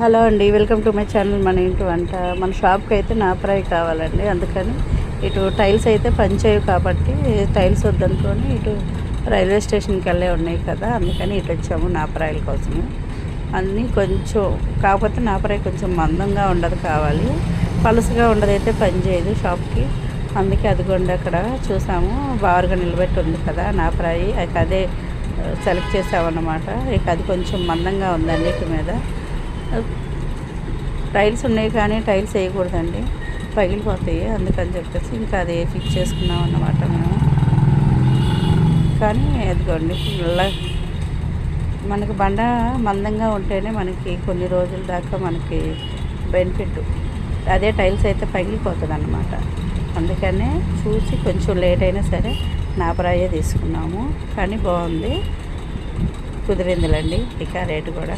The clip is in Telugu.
హలో అండి వెల్కమ్ టు మై ఛానల్ మన ఇంటి వంట. మన షాప్కి అయితే నాపరాయి కావాలండి అందుకని ఇటు టైల్స్ అయితే పనిచేయవు కాబట్టి టైల్స్ వద్దనుకొని ఇటు రైల్వే స్టేషన్కి వెళ్ళే ఉన్నాయి కదా అందుకని ఇటు వచ్చాము నాపరాయిల కోసము. అన్నీ కొంచెం కాకపోతే నాపరాయి కొంచెం మందంగా ఉండదు కావాలి. పలుసుగా ఉండదైతే పని చేయదు షాప్కి. అందుకే అదిగోండి అక్కడ చూసాము బారుగా నిలబెట్టి ఉంది కదా నాపరాయి. అదే సెలెక్ట్ చేసామన్నమాట. ఇక అది కొంచెం మందంగా ఉంది అన్నిటి మీద. టైల్స్ ఉన్నాయి కానీ టైల్స్ వేయకూడదండి. పగిలిపోతాయి అందుకని చెప్పేసి ఇంకా అది ఫిక్స్ చేసుకున్నాం అన్నమాట మేము కానీ అదిగోండి నల్ల మనకి బండ మందంగా ఉంటేనే మనకి కొన్ని రోజుల దాకా మనకి బెనిఫిట్. అదే టైల్స్ అయితే పగిలిపోతుంది అన్నమాట అందుకనే చూసి కొంచెం లేట్ అయినా సరే నాపరాయే తీసుకున్నాము. కానీ బాగుంది. కుదిరిందిలండి ఇక రేటు కూడా.